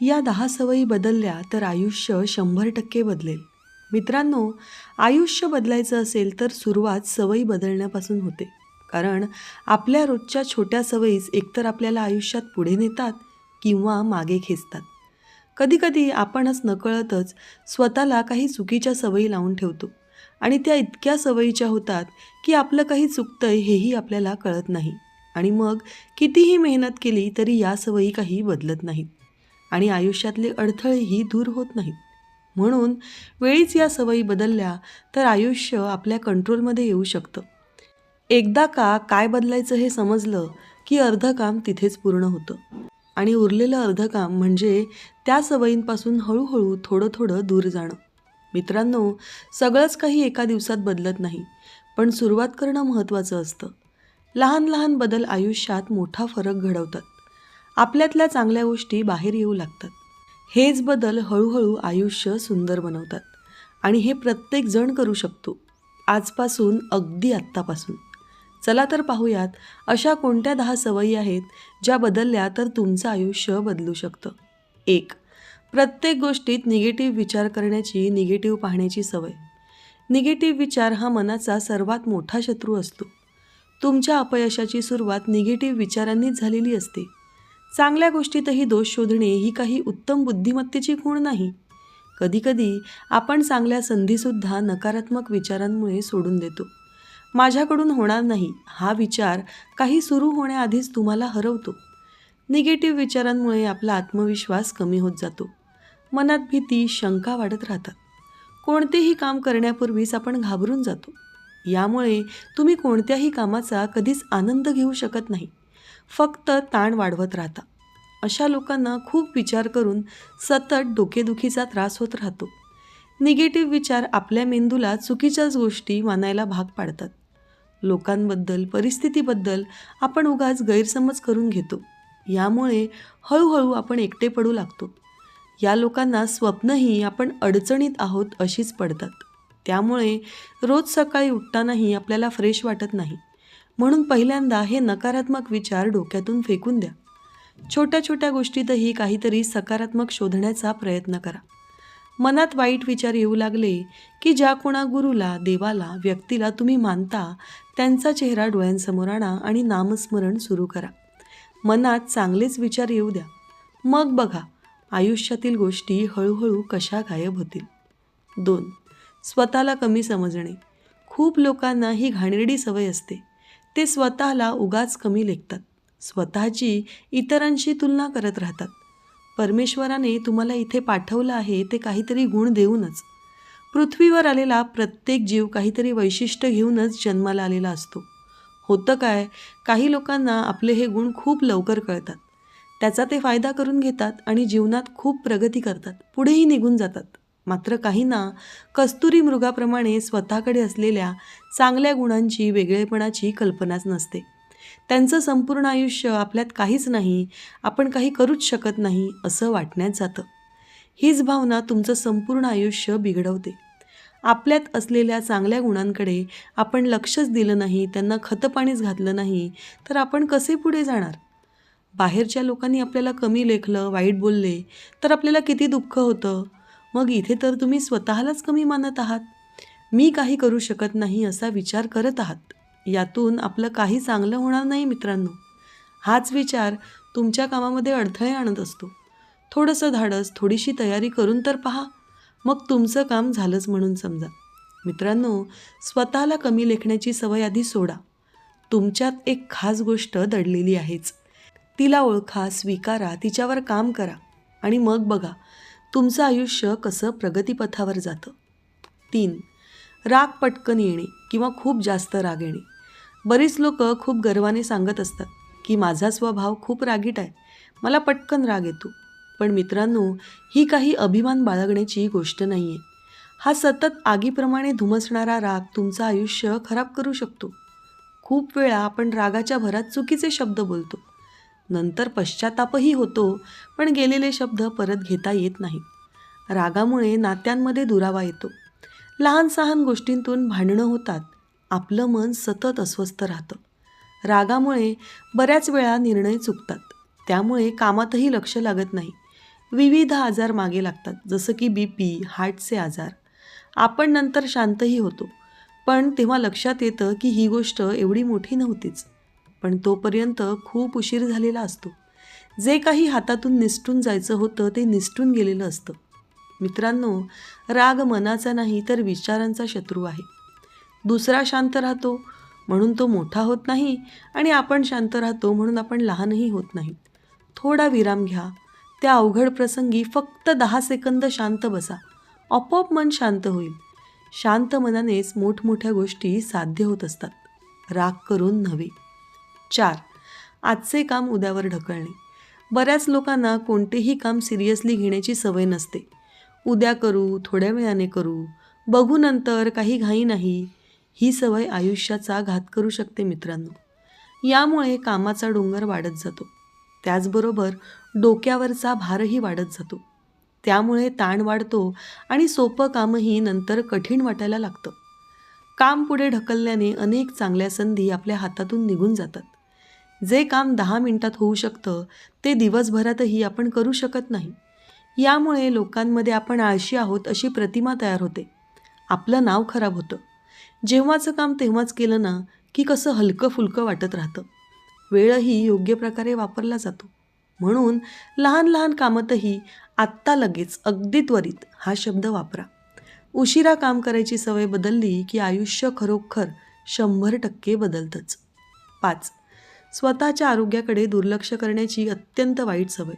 या दहा सवयी बदलल्या तर आयुष्य शंभर टक्के बदलेल. मित्रांनो आयुष्य बदलायचं असेल तर सुरुवात सवयी बदलण्यापासून होते. कारण आपल्या रोजच्या छोट्या सवयीच एकतर आपल्याला आयुष्यात पुढे नेतात किंवा मागे खेचतात. कधीकधी आपणच नकळतच स्वतःला काही चुकीच्या सवयी लावून ठेवतो आणि त्या इतक्या सवयीच्या होतात की आपलं काही चुकतंय हेही आपल्याला कळत नाही. आणि मग कितीही मेहनत केली तरी या सवयी काही बदलत नाहीत. आणि आयुष्यातले अडथळेही दूर होत नाहीत. म्हणून वेळीच या सवयी बदलल्या तर आयुष्य आपल्या कंट्रोलमध्ये येऊ शकतं. एकदा का काय बदलायचं हे समजलं की अर्ध काम तिथेच पूर्ण होतं. आणि उरलेलं अर्ध काम म्हणजे त्या सवयींपासून हळूहळू थोडं थोडं दूर जाणं. मित्रांनो सगळंच काही एका दिवसात बदलत नाही पण सुरुवात करणं महत्त्वाचं असतं. लहान लहान बदल आयुष्यात मोठा फरक घडवतात. आपल्यातल्या चांगल्या गोष्टी बाहेर येऊ लागतात. हेच बदल हळूहळू आयुष्य सुंदर बनवतात. आणि हे प्रत्येक जण करू शकतो आजपासून अगदी आत्तापासून. चला तर पाहूयात अशा कोणत्या दहा सवयी आहेत ज्या बदलल्या तर तुमचं आयुष्य बदलू शकतं. एक प्रत्येक गोष्टीत निगेटिव्ह विचार करण्याची निगेटिव्ह पाहण्याची सवय. निगेटिव्ह विचार हा मनाचा सर्वात मोठा शत्रू असतो. तुमच्या अपयशाची सुरुवात निगेटिव्ह विचारांनीच झालेली असते. चांगल्या गोष्टीतही दोष शोधणे ही काही उत्तम बुद्धिमत्तेची खूण नाही. कधीकधी आपण चांगल्या संधीसुद्धा नकारात्मक विचारांमुळे सोडून देतो. माझ्याकडून होणार नाही हा विचार काही सुरू होण्याआधीच तुम्हाला हरवतो. निगेटिव्ह विचारांमुळे आपला आत्मविश्वास कमी होत जातो. मनात भीती शंका वाढत राहतात. कोणतेही काम करण्यापूर्वीच आपण घाबरून जातो. यामुळे तुम्ही कोणत्याही कामाचा कधीच आनंद घेऊ शकत नाही. फक्त ताण वाढवत राहता. अशा लोकांना खूप विचार करून सतत डोकेदुखीचा त्रास होत राहतो. निगेटिव्ह विचार आपल्या मेंदूला चुकीच्याच गोष्टी मानायला भाग पाडतात. लोकांबद्दल परिस्थितीबद्दल आपण उगाच गैरसमज करून घेतो. यामुळे हळूहळू आपण एकटे पडू लागतो. या लोकांना स्वप्नही आपण अडचणीत आहोत अशीच पडतात. त्यामुळे रोज सकाळी उठतानाही आपल्याला फ्रेश वाटत नाही. म्हणून पहिल्यांदा हे नकारात्मक विचार डोक्यातून फेकून द्या. छोट्या छोट्या गोष्टीतही काहीतरी सकारात्मक शोधण्याचा प्रयत्न करा. मनात वाईट विचार येऊ लागले की ज्या कोणा गुरुला देवाला व्यक्तीला तुम्ही मानता त्यांचा चेहरा डोळ्यांसमोर आणा आणि नामस्मरण सुरू करा. मनात चांगलेच विचार येऊ द्या. मग बघा आयुष्यातील गोष्टी हळूहळू कशा गायब होतील. दोन स्वतःला कमी समजणे. खूप लोकांना ही घाणेरडी सवय असते. ते स्वतःला उगाच कमी लेखतात. स्वतःची इतरांशी तुलना करत राहतात. परमेश्वराने तुम्हाला इथे पाठवलं आहे ते काहीतरी गुण देऊनच. पृथ्वीवर आलेला प्रत्येक जीव काहीतरी वैशिष्ट्य घेऊनच जन्माला आलेला असतो. होतं काय काही लोकांना आपले हे गुण खूप लवकर कळतात. त्याचा ते फायदा करून घेतात आणि जीवनात खूप प्रगती करतात. पुढेही निघून जातात. मात्र काहींना कस्तुरी मृगाप्रमाणे स्वतःकडे असलेल्या चांगल्या गुणांची वेगळेपणाची कल्पनाच नसते. त्यांचं संपूर्ण आयुष्य आपल्यात काहीच नाही आपण काही करूच शकत नाही असं वाटण्यात जातं. हीच भावना तुमचं संपूर्ण आयुष्य बिघडवते. आपल्यात असलेल्या चांगल्या गुणांकडे आपण लक्षच दिलं नाही त्यांना खतपाणीच घातलं नाही तर आपण कसे पुढे जाणार? बाहेरच्या लोकांनी आपल्याला कमी लेखलं वाईट बोलले तर आपल्याला किती दुःख होतं? मग इथे तर तुम्ही स्वतःलाच कमी मानत आहात. मी काही करू शकत नाही असा विचार करत आहात. यातून आपलं काही चांगलं होणार नाही मित्रांनो. हाच विचार तुमच्या कामामध्ये अडथळे आणत असतो. थोडंसं धाडस थोडीशी तयारी करून तर पहा. मग तुमचं काम झालंच म्हणून समजा. मित्रांनो स्वतःला कमी लेखण्याची सवय आधी सोडा. तुमच्यात एक खास गोष्ट दडलेली आहेच. तिला ओळखा स्वीकारा तिच्यावर काम करा आणि मग बघा. तुमचं आयुष्य कसं प्रगतीपथावर जातं? तीन राग पटकन येणे किंवा खूप जास्त राग येणे. बरीच लोक खूप गर्वाने सांगत असतात की माझा स्वभाव खूप रागीट आहे. मला पटकन राग येतो. पण मित्रांनो ही काही अभिमान बाळगण्याची गोष्ट नाही आहे हा सतत आगीप्रमाणे धुमसणारा राग तुमचं आयुष्य खराब करू शकतो. खूप वेळा आपण रागाच्या भरात चुकीचे शब्द बोलतो. नंतर पश्चातापही होतो पण गेलेले शब्द परत घेता येत नाहीत रागामुळे नात्यांमध्ये दुरावा येतो. लहान सहान गोष्टींतून भांडणं होतात. आपलं मन सतत अस्वस्थ राहतं. रागामुळे बऱ्याच वेळा निर्णय चुकतात. त्यामुळे कामातही लक्ष लागत नाही. विविध आजार मागे लागतात जसं की बी पी हार्टचे आजार. आपण नंतर शांतही होतो. पण तेव्हा लक्षात येतं की ही गोष्ट एवढी मोठी नव्हतीच. पण तोपर्यंत खूप उशीर झालेला असतो. जे काही हातातून निसटून जायचं होतं ते निसटून गेलेलं असतं. मित्रांनो राग मनाचा नाही तर विचारांचा शत्रू आहे. दुसरा शांत राहतो म्हणून तो मोठा होत नाही आणि आपण शांत राहतो म्हणून आपण लहानही होत नाही. थोडा विराम घ्या. त्या अवघड प्रसंगी फक्त दहा सेकंद शांत बसा. आपोआप मन शांत होईल. शांत मनानेच मोठमोठ्या गोष्टी साध्य होत असतात. राग करून नव्हे. चार. आजचे काम उद्यावर ढकलणे. बऱ्याच लोकांना कोणतेही काम सिरियसली घेण्याची सवय नसते. उद्या करू थोड्या वेळाने करू बघू नंतर काही घाई नाही. ही सवय आयुष्याचा घात करू शकते मित्रांनो. यामुळे कामाचा डोंगर वाढत जातो. त्याचबरोबर डोक्यावरचा भारही वाढत जातो. त्यामुळे ताण वाढतो आणि सोपं कामही नंतर कठीण वाटायला लागतं. काम पुढे ढकलल्याने अनेक चांगल्या संधी आपल्या हातातून निघून जातात. जे काम दहा मिनिटात होऊ शकतं ते दिवसभरातही आपण करू शकत नाही. यामुळे लोकांमध्ये आपण आळशी आहोत अशी प्रतिमा तयार होते. आपलं नाव खराब होतं. जेव्हाचं काम तेव्हाच केलं ना की कसं हलकं फुलकं वाटत राहतं. वेळही योग्य प्रकारे वापरला जातो. म्हणून लहान लहान कामातही आत्ता लगेच अगदी त्वरित हा शब्द वापरा. उशिरा काम करायची सवय बदलली की आयुष्य खरोखर शंभर टक्के बदलतंच. पाच स्वतःच्या आरोग्याकडे दुर्लक्ष करण्याची अत्यंत वाईट सवय.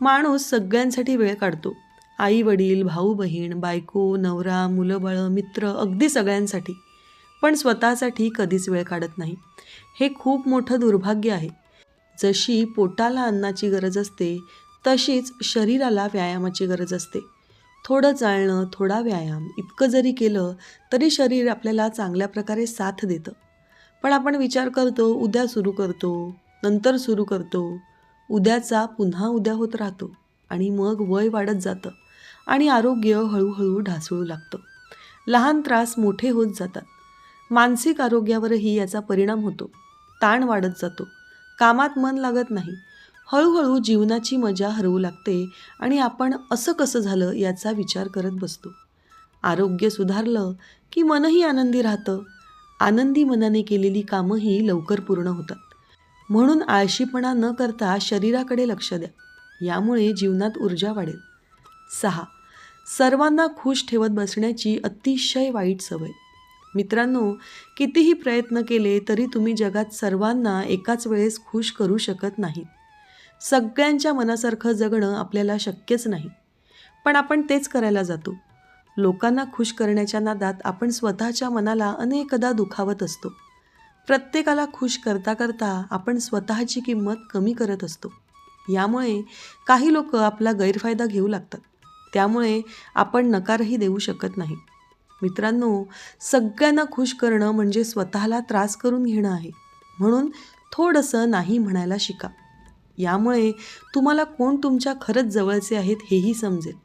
माणूस सगळ्यांसाठी वेळ काढतो. आई वडील भाऊ बहीण बायको नवरा मुलं बाळं मित्र अगदी सगळ्यांसाठी. पण स्वतःसाठी कधीच वेळ काढत नाही. हे खूप मोठं दुर्भाग्य आहे. जशी पोटाला अन्नाची गरज असते तशीच शरीराला व्यायामाची गरज असते. थोडं चालणं थोडा व्यायाम इतकं जरी केलं तरी शरीर आपल्याला चांगल्या प्रकारे साथ देतं. पण आपण विचार करतो उद्या सुरू करतो नंतर सुरू करतो. उद्याचा पुन्हा उद्या होत राहतो आणि मग वय वाढत जातं आणि आरोग्य हळूहळू ढासळू लागतं. लहान त्रास मोठे होत जातात. मानसिक आरोग्यावरही याचा परिणाम होतो. ताण वाढत जातो. कामात मन लागत नाही. हळूहळू जीवनाची मजा हरवू लागते आणि आपण असं कसं झालं याचा विचार करत बसतो. आरोग्य सुधारलं की मनही आनंदी राहतं. आनंदी मनाने केलेली कामंही लवकर पूर्ण होतात. म्हणून आळशीपणा न करता शरीराकडे लक्ष द्या. यामुळे जीवनात ऊर्जा वाढेल. सहा. सर्वांना खुश ठेवत बसण्याची अतिशय वाईट सवय. मित्रांनो कितीही प्रयत्न केले तरी तुम्ही जगात सर्वांना एकाच वेळेस खुश करू शकत नाहीत सगळ्यांच्या मनासारखं जगणं आपल्याला शक्यच नाही. पण आपण तेच करायला जातो. लोकांना खुश करण्याच्या नादात आपण स्वतःच्या मनाला अनेकदा दुखावत असतो. प्रत्येकाला खुश करता करता आपण स्वतःची किंमत कमी करत असतो. यामुळे काही लोक आपला गैरफायदा घेऊ लागतात. त्यामुळे आपण नकारही देऊ शकत नाही. मित्रांनो सगळ्यांना खुश करणं म्हणजे स्वतःला त्रास करून घेणं आहे. म्हणून थोडंसं नाही म्हणायला शिका. यामुळे तुम्हाला कोण तुमच्या खरंच जवळचे आहेत हेही समजेल.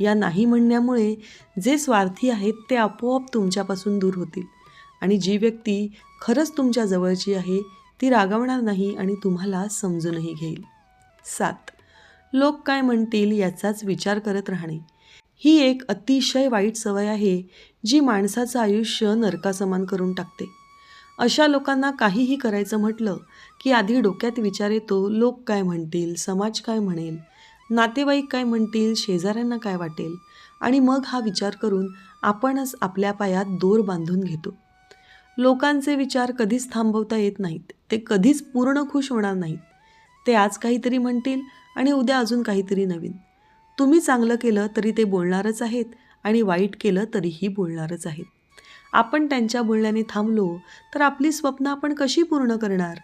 या नाही म्हणण्यामुळे जे स्वार्थी आहेत ते आपोआप तुमच्यापासून दूर होतील. आणि जी व्यक्ती खरंच तुमच्या जवळची आहे ती रागवणार नाही आणि तुम्हाला समजूनही घेईल. सात. लोक काय म्हणतील याचाच विचार करत राहणे. ही एक अतिशय वाईट सवय आहे जी माणसाचं आयुष्य नरकासमान करून टाकते. अशा लोकांना काहीही करायचं म्हटलं की आधी डोक्यात विचार येतो लोक काय म्हणतील समाज काय म्हणेल नातेवाईक काय म्हणतील शेजाऱ्यांना काय वाटेल? आणि मग हा विचार करून आपणच आपल्या पायात दोर बांधून घेतो. लोकांचे विचार कधीच थांबवता येत नाहीत. ते कधीच पूर्ण खुश होणार नाहीत. ते आज काहीतरी म्हणतील आणि उद्या अजून काहीतरी नवीन. तुम्ही चांगलं केलं तरी ते बोलणारच आहेत आणि वाईट केलं तरीही बोलणारच आहेत. आपण त्यांच्या बोलण्याने थांबलो तर आपली स्वप्न आपण कशी पूर्ण करणार?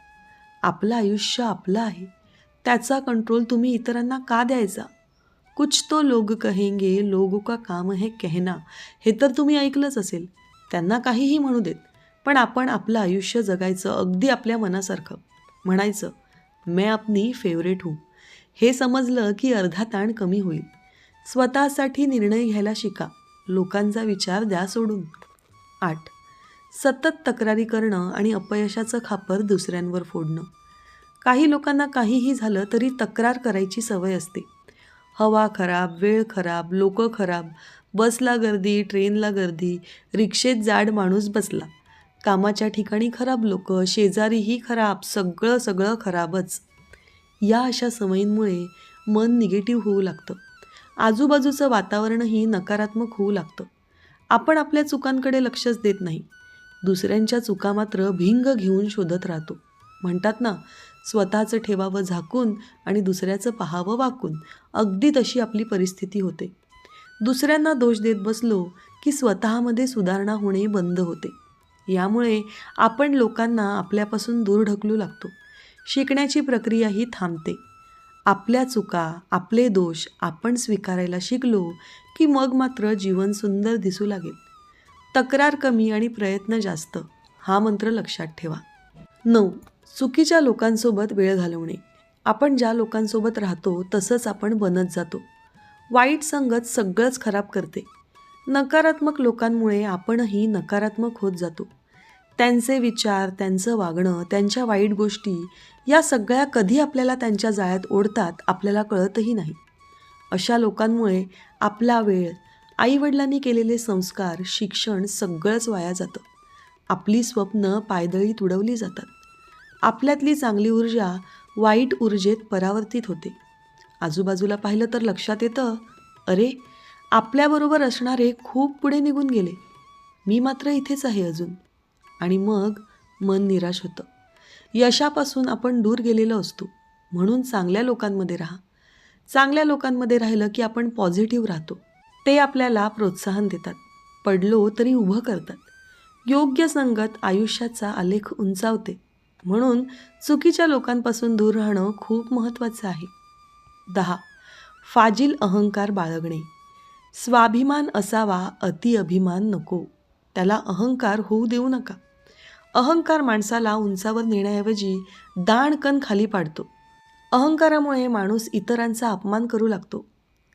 आपलं आयुष्य आपलं आहे. त्याचा कंट्रोल तुम्ही इतरांना का द्यायचा? कुछ तो लोग कहेंगे लोगो का काम है कहना. हे तर तुम्ही ऐकलंच असेल. त्यांना काहीही म्हणू देत. पण आपण आपलं आयुष्य जगायचं अगदी आपल्या मनासारखं. म्हणायचं मैं अपनी फेवरेट हूँ. हे समजलं की अर्धा ताण कमी होईल. स्वतःसाठी निर्णय घ्यायला शिका. लोकांचा विचार द्या सोडून. आठ. सतत तक्रारी करणं आणि अपयशाचं खापर दुसऱ्यांवर फोडणं. काही लोकांना काहीही झालं तरी तक्रार करायची सवय असते. हवा खराब वेळ खराब लोक खराब बसला गर्दी ट्रेनला गर्दी रिक्षेत जाड माणूस बसला. कामाच्या ठिकाणी खराब लोक शेजारीही खराब सगळं सगळं खराबच. या अशा सवयींमुळे मन निगेटिव्ह होऊ लागतं. आजूबाजूचं वातावरणही नकारात्मक होऊ लागतं. आपण आपल्या चुकांकडे लक्षच देत नाही. दुसऱ्यांच्या चुका मात्र भिंग घेऊन शोधत राहतो. म्हणतात ना स्वतःचं ठेवावं झाकून आणि दुसऱ्याचं पाहावं वाकून. अगदी तशी आपली परिस्थिती होते. दुसऱ्यांना दोष देत बसलो की स्वतःमध्ये सुधारणा होणे बंद होते. यामुळे आपण लोकांना आपल्यापासून दूर ढकलू लागतो. शिकण्याची प्रक्रियाही थांबते. आपल्या चुका आपले दोष आपण स्वीकारायला शिकलो की मग मात्र जीवन सुंदर दिसू लागेल. तक्रार कमी आणि प्रयत्न जास्त. हा मंत्र लक्षात ठेवा. नऊ. चुकीच्या लोकांसोबत वेळ घालवणे. आपण ज्या लोकांसोबत राहतो तसंच आपण बनत जातो. वाईट संगत सगळंच खराब करते. नकारात्मक लोकांमुळे आपणही नकारात्मक होत जातो. त्यांचे विचार त्यांचं वागणं त्यांच्या वाईट गोष्टी या सगळ्या कधी आपल्याला त्यांच्या जाळ्यात ओढतात आपल्याला कळतही नाही. अशा लोकांमुळे आपला वेळ आईवडिलांनी केलेले संस्कार शिक्षण सगळंच वाया जातं. आपली स्वप्न पायदळी तुडवली जातात. आपल्यातली चांगली ऊर्जा वाईट ऊर्जेत परावर्तित होते. आजूबाजूला पाहिलं तर लक्षात येतं अरे आपल्याबरोबर असणारे खूप पुढे निघून गेले. मी मात्र इथेच आहे अजून. आणि मग मन निराश होतं. यशापासून आपण दूर गेलेलो असतो. म्हणून चांगल्या लोकांमध्ये राहा. चांगल्या लोकांमध्ये राहिलं की आपण पॉझिटिव्ह राहतो. ते आपल्याला प्रोत्साहन देतात. पडलो तरी उभं करतात. योग्य संगत आयुष्याचा आलेख उंचावते. म्हणून चुकीच्या लोकांपासून दूर राहणं खूप महत्त्वाचं आहे. दहा. फाजील अहंकार बाळगणे. स्वाभिमान असावा अति अभिमान नको. त्याला अहंकार होऊ देऊ नका. अहंकार माणसाला उंचावर नेण्याऐवजी दाणकण खाली पाडतो. अहंकारामुळे माणूस इतरांचा अपमान करू लागतो.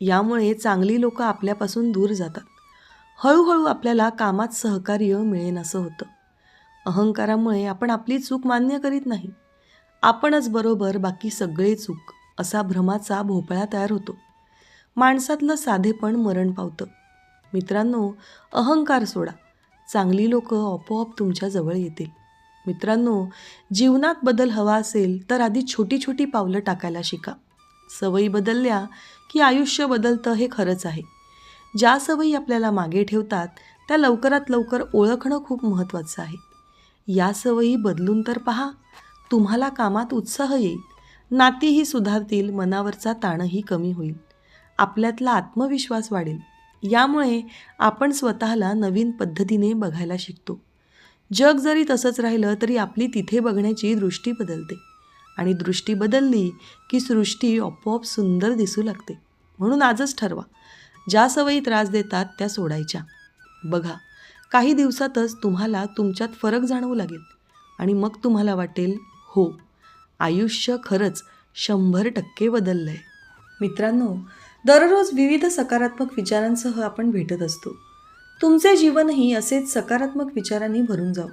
यामुळे चांगली लोकं आपल्यापासून दूर जातात. हळूहळू आपल्याला कामात सहकार्य मिळेन असं होतं. अहंकारामुळे आपण आपली चूक मान्य करीत नाही. आपणच बरोबर बाकी सगळे चूक असा भ्रमाचा भोपळा तयार होतो. माणसातलं साधेपण मरण पावतं. मित्रांनो अहंकार सोडा. चांगली लोकं आपोआप तुमच्या जवळ येतील. मित्रांनो जीवनात बदल हवा असेल तर आधी छोटी छोटी पावलं टाकायला शिका. सवयी बदलल्या की आयुष्य बदलतं हे खरंच आहे. ज्या सवयी आपल्याला मागे ठेवतात त्या लवकरात लवकर ओळखणं खूप महत्त्वाचं आहे. या सवयी बदलून तर पहा. तुम्हाला कामात उत्साह येईल. नातीही सुधारतील मनावरचा ताणही कमी होईल. आपल्यातला आत्मविश्वास वाढेल. यामुळे आपण स्वतःला नवीन पद्धतीने बघायला शिकतो. जग जरी तसंच राहिलं तरी आपली तिथे बघण्याची दृष्टी बदलते. आणि दृष्टी बदलली की सृष्टी आपोआप सुंदर दिसू लागते. म्हणून आजच ठरवा. ज्या सवयी त्रास देतात त्या सोडायच्या. बघा. काही दिवसातच तुम्हाला तुमच्यात फरक जाणवू लागेल आणि मग तुम्हाला वाटेल हो आयुष्य खरंच शंभर टक्के बदललं आहे मित्रांनो दररोज विविध सकारात्मक विचारांसह आपण भेटत असतो. तुमचे जीवनही असेच सकारात्मक विचारांनी भरून जाऊ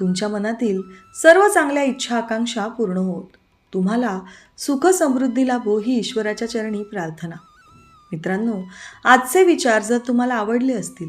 तुमच्या मनातील सर्व चांगल्या इच्छा आकांक्षा पूर्ण होत. तुम्हाला सुख समृद्धी लाभो ही ईश्वराच्या चरणी प्रार्थना. मित्रांनो आजचे विचार जर तुम्हाला आवडले असतील